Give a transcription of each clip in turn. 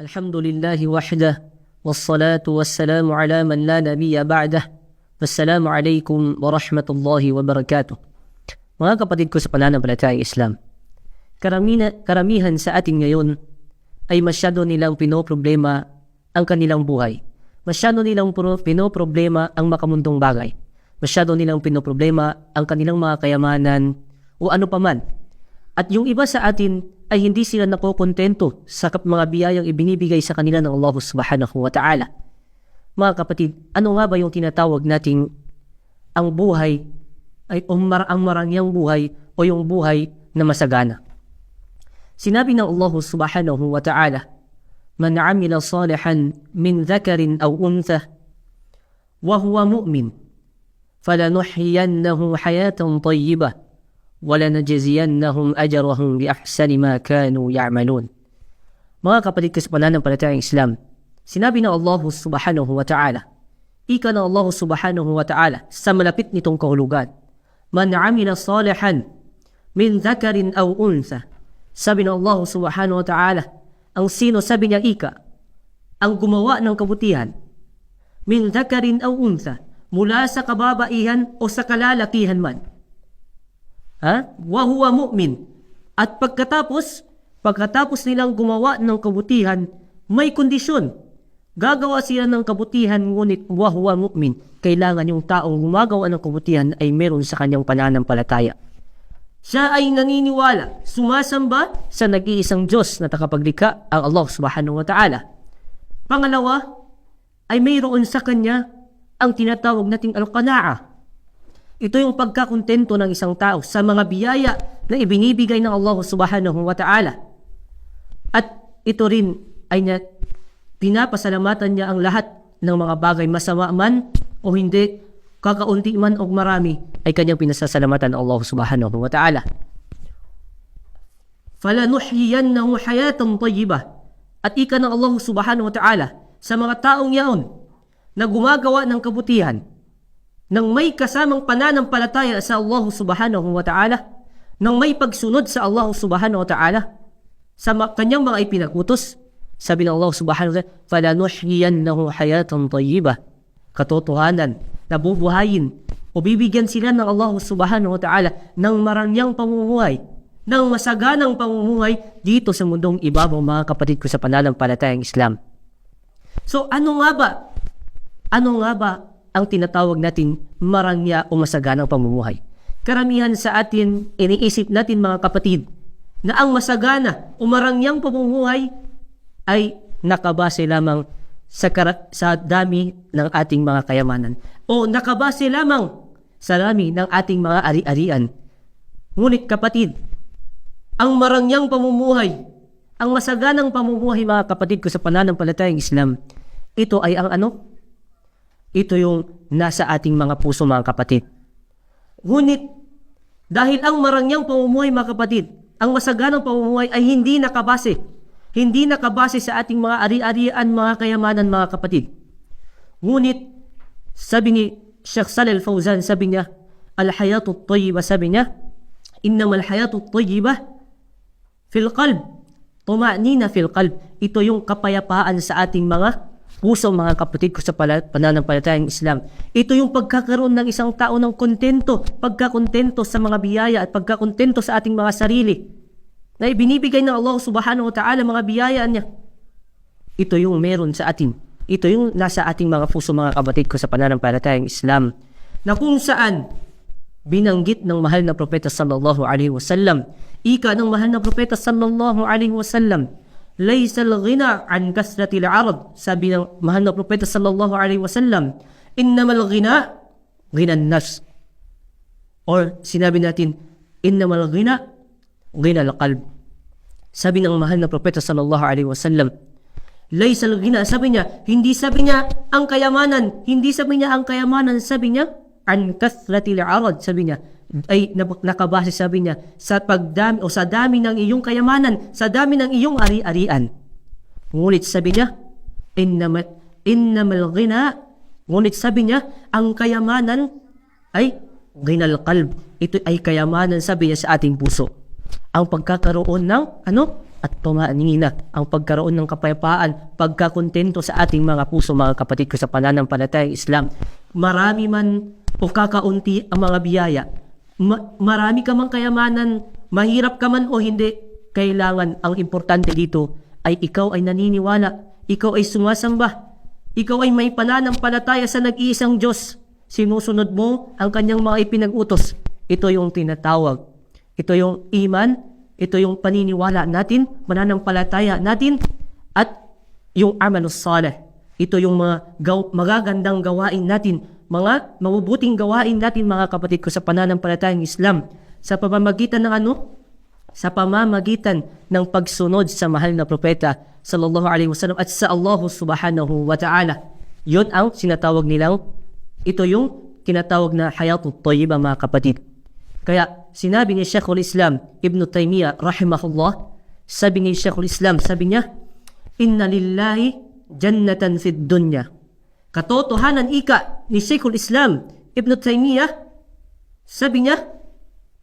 الحمد لله وحده والصلاة والسلام على من لا نبي بعده والسلام عليكم ورحمة الله وبركاته Mga kapatid ko sa pananampalatayang Islam, karamina, karamihan sa atin ngayon ay masyado nilang pinoproblema ang kanilang buhay. Masyado nilang pro- pinoproblema ang makamundong bagay. Masyado nilang pinoproblema ang kanilang mga kayamanan o ano paman. At yung iba sa atin ay hindi sila nakokontento sa mga biyayang ibinibigay sa kanila ng Allah subhanahu wa ta'ala. Mga kapatid, ano nga ba yung tinatawag nating ang buhay ay umar ang marangyang buhay o yung buhay na masagana? Sinabi ng Allah subhanahu wa ta'ala, Man amila salihan min dhakarin aw untha wa huwa mu'min falanuhyiyannahu hayatan tayyibah ولنجزينهم أجرهم بأحسن ما كانوا يعملون Mga kapatid ko sa pananampalatayang Islam, sinabi ng Allah subhanahu wa ta'ala, ika ng Allah subhanahu wa ta'ala sa malapit nitong kahulugan, Man amila salihan min dhakarin aw untha. Sabi ng Allah subhanahu wa ta'ala, ang sino sabi niya ika, ang gumawa ng kabutihan, min dhakarin aw untha, mula sa kababaihan o sa kalalakihan man. Ha? Wa huwa mu'min. At pagkatapos, pagkatapos nilang gumawa ng kabutihan, may kondisyon. Gagawa sila ng kabutihan ngunit wa huwa mu'min. Kailangan yung taong gumagawa ng kabutihan ay meron sa kanyang pananampalataya. Siya ay naniniwala, sumasamba sa nag-iisang Diyos na takapaglikha ang Allah subhanahu wa ta'ala. Pangalawa, ay mayroon sa kanya ang tinatawag nating al-qana'a. Ito yung pagkakontento ng isang tao sa mga biyaya na ibinibigay ng Allah subhanahu wa ta'ala. At ito rin ay na, pinapasalamatan niya ang lahat ng mga bagay masama man o hindi, kakaunti man o marami, ay kanyang pinasasalamatan ng Allah subhanahu wa ta'ala. فَلَنُحْيِيَنَّهُ حَيَاةً طَيِّبَةً At ika ng Allah subhanahu wa ta'ala sa mga taong yaon na gumagawa ng kabutihan, nang may kasamang pananampalataya sa Allah subhanahu wa ta'ala, nang may pagsunod sa Allah subhanahu wa ta'ala, sa ma- kanyang mga ipinagutos, sabi ng Allah subhanahu wa ta'ala, فَلَنُحْيِيَنَّهُ حَيَاةً طَيِّبَةً Katotohanan, nabubuhayin, o bibigyan sila ng Allah subhanahu wa ta'ala ng marangyang pamumuhay, ng masaganang pamumuhay dito sa mundong ibabaw mga kapatid ko sa pananampalatayang Islam. So ano nga ba? Ano nga ba ang tinatawag natin marangya o masaganang pamumuhay? Karamihan sa atin, iniisip natin mga kapatid, na ang masagana o marangyang pamumuhay ay nakabase lamang sa, kara- sa dami ng ating mga kayamanan o nakabase lamang sa dami ng ating mga ari-arian. Ngunit kapatid, ang marangyang pamumuhay, ang masaganang pamumuhay mga kapatid ko sa pananampalatayang Islam, ito ay ang ano? Ito yung nasa ating mga puso mga kapatid. Ngunit, dahil ang marangyang pamumuhay mga kapatid, ang masaganang pamumuhay ay hindi nakabase. Hindi nakabase sa ating mga ari-arian, mga kayamanan mga kapatid. Ngunit, sabi ni Sheikh Salih Al-Fawzan, sabi niya, Al-hayatu tayyiba, sabi niya, Innama al-hayatu tayyiba fil qalb. Tumanina fil qalb. Ito yung kapayapaan sa ating mga puso mga kapatid ko sa pala- pananampalatayang Islam. Ito yung pagkakaroon ng isang tao ng kontento, pagkakontento sa mga biyaya at pagkakontento sa ating mga sarili na ibinibigay ng Allah subhanahu wa ta'ala mga biyaya niya. Ito yung meron sa atin. Ito yung nasa ating mga puso mga kapatid ko sa pananampalatayang Islam na kung saan binanggit ng mahal na propeta sallallahu alaihi wasallam ika ng mahal na propeta sallallahu alaihi wasallam laysa al-ghina an kasrati al-arad sabi ng mahal na propeta sallallahu alaihi wasallam innamal ghina ghina an-nafs. Or sinabi natin innamal ghina ghina al-qalb. Sabi ng mahal na propeta sallallahu alaihi wasallam laysa al-ghina sabi niya hindi sabi niya ang kayamanan hindi sabi niya ang kayamanan sabi niya an kathrati al-arad sabi niya ay nakabase sabi niya sa pagdami o sa dami ng iyong kayamanan sa dami ng iyong ari-arian. Ngunit sabi niya innamal innamal ghina. Ngunit sabi niya ang kayamanan ay ghinal qalb. Ito ay kayamanan sabi niya sa ating puso. Ang pagkakaroon ng ano? At tumanina ang pagkaroon ng kapayapaan, pagkakontento sa ating mga puso mga kapatid ko sa pananampalatayang Islam. Marami man o kakaunti ang mga biyaya, ma- marami ka mang kayamanan, mahirap ka man o hindi, kailangan ang importante dito ay ikaw ay naniniwala, ikaw ay sumasamba, ikaw ay may pananampalataya sa nag-iisang Diyos. Sinusunod mo ang kanyang mga ipinag-utos. Ito yung tinatawag. Ito yung iman, ito yung paniniwala natin, mananampalataya natin, at yung amalus saleh. Ito yung mga gaw- magagandang gawain natin, mga mabubuting gawain natin mga kapatid ko sa pananampalatayang Islam sa pamamagitan ng ano? Sa pamamagitan ng pagsunod sa mahal na propeta sallallahu alaihi wasallam at sa Allah subhanahu wa ta'ala. Yun ang sinatawag nilang ito yung tinatawag na hayatut tayyiba mga kapatid. Kaya sinabi ni Sheikhul Islam Ibn Taymiyyah rahimahullah, sabi ni Sheikhul Islam, sabi niya, Inna lillahi jannatan fid dunya. Katotohanan ika ni Sheikhul Islam Ibn Taymiyyah, sabi niya,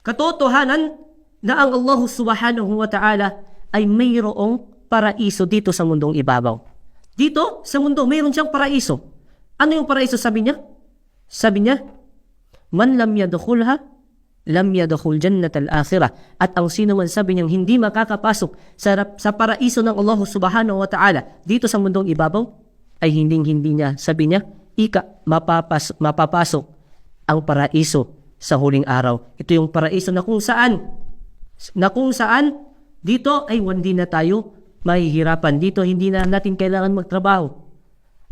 katotohanan na ang Allah subhanahu wa ta'ala ay mayroong paraiso dito sa mundong ibabaw. Dito sa mundo, mayroon siyang paraiso. Ano yung paraiso sabi niya? Sabi niya, Man lam yadkhulha, lam yadkhul jannat al-akhirah. At ang sino man sabi niyang hindi makakapasok sa, sa paraiso ng Allah subhanahu wa ta'ala dito sa mundong ibabaw, ay hinding-hindi niya, sabi niya, ika, mapapas, mapapasok ang paraiso sa huling araw. Ito yung paraiso na kung saan, na kung saan, dito ay hindi na tayo mahihirapan. Dito hindi na natin kailangan magtrabaho.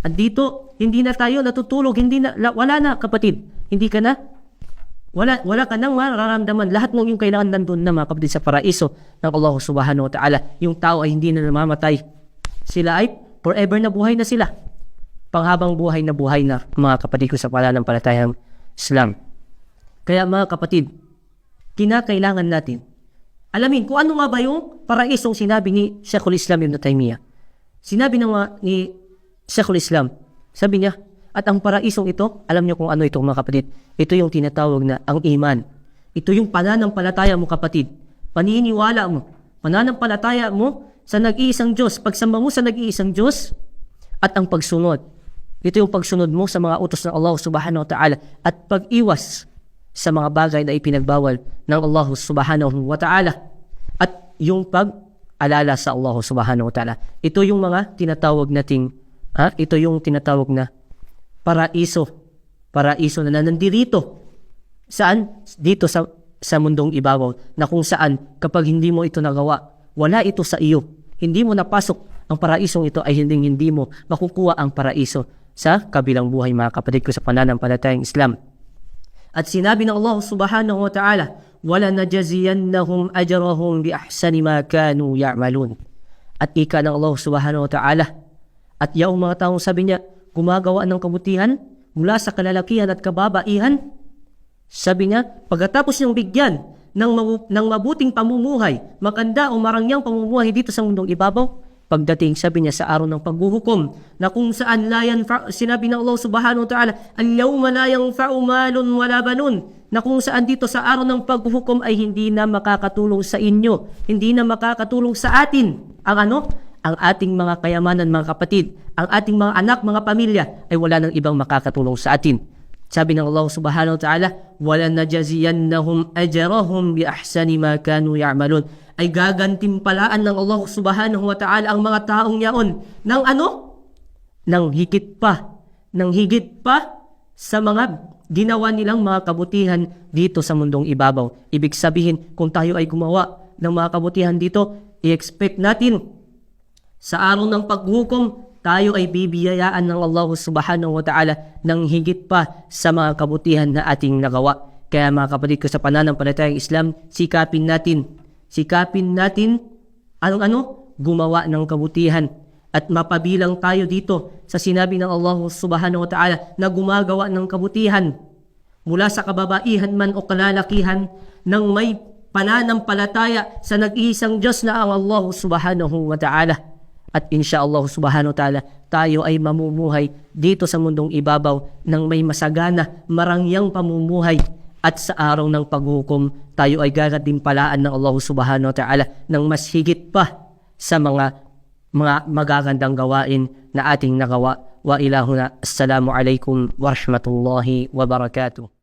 At dito, hindi na tayo natutulog, hindi na, la- wala na kapatid. Hindi ka na, wala, wala ka nang mararamdaman. Lahat ng yung kailangan nandun na mga kapatid sa paraiso ng Allah subhanahu wa ta'ala. Yung tao ay hindi na namamatay. Sila ay forever na buhay na sila. Panghabang buhay na buhay na mga kapatid ko sa pananampalatayang Islam. Kaya mga kapatid, kinakailangan natin alamin kung ano nga ba yung paraisong sinabi ni Sheikhul Islam Ibn Taymiyyah. Sinabi na nga ni Sheikhul Islam, sabi niya, at ang paraisong ito, alam niyo kung ano ito mga kapatid, ito yung tinatawag na ang iman. Ito yung pananampalataya mo kapatid. Paniniwala mo. Pananampalataya mo sa nag-iisang Diyos. Pagsamba mo sa nag-iisang Diyos at ang pagsunod. Ito yung pagsunod mo sa mga utos ng Allah subhanahu wa ta'ala at pag-iwas sa mga bagay na ipinagbawal ng Allah subhanahu wa ta'ala at yung pag-alala sa Allah subhanahu wa ta'ala. Ito yung mga tinatawag nating, ha? ito yung tinatawag na paraiso. Paraiso na nandirito. Saan? Dito sa, sa mundong ibabaw na kung saan kapag hindi mo ito nagawa, wala ito sa iyo. Hindi mo napasok ang paraisong ito ay hindi hindi mo makukuha ang paraiso sa kabilang buhay mga kapatid ko sa pananampalatayang Islam. At sinabi ng Allah subhanahu wa ta'ala, wala najaziyannahum ajrahum bi ahsani ma kanu ya'malun. At ika ng Allah subhanahu wa ta'ala, at yaong mga taong sabi niya, gumagawa ng kabutihan mula sa kalalakihan at kababaihan, sabi niya, pagkatapos niyang bigyan ng, mabu- ng mabuting pamumuhay, maganda o marangyang pamumuhay dito sa mundong ibabaw, pagdating sabi niya sa araw ng paghuhukom na kung saan la yanfa, sinabi ng Allah subhanahu wa ta'ala al-yawma la yanfa'u malun wala banun. Na kung saan dito sa araw ng paghuhukom ay hindi na makakatulong sa inyo hindi na makakatulong sa atin. Ang ano? Ang ating mga kayamanan mga kapatid ang ating mga anak mga pamilya ay wala nang ibang makakatulong sa atin sabi ng Allah subhanahu wa ta'ala, wala najaziyannahum ajrahum bi ahsani ma kanu ya'malun. Ay gagantimpalaan ng Allah subhanahu wa ta'ala ang mga taong yaon ng ano? Nang higit pa, nang higit pa sa mga ginawa nilang mga kabutihan dito sa mundong ibabaw. Ibig sabihin, kung tayo ay gumawa ng mga kabutihan dito, i-expect natin sa araw ng paghukom, tayo ay bibiyayaan ng Allah subhanahu wa ta'ala ng higit pa sa mga kabutihan na ating nagawa. Kaya mga kapatid ko sa pananampalatayang Islam, sikapin natin, sikapin natin anong ano? Gumawa ng kabutihan at mapabilang tayo dito sa sinabi ng Allah subhanahu wa ta'ala na gumagawa ng kabutihan mula sa kababaihan man o kalalakihan ng may pananampalataya sa nag-iisang Diyos na ang Allah subhanahu wa ta'ala. At insya Allah subhanahu ta'ala, tayo ay mamumuhay dito sa mundong ibabaw ng may masagana, marangyang pamumuhay. At sa araw ng paghukom, tayo ay gagatimpalaan ng Allah subhanahu wa ta'ala ng mas higit pa sa mga mga magagandang gawain na ating nagawa. Wa ilahuna. Assalamu alaikum wa rahmatullahi wa barakatuh.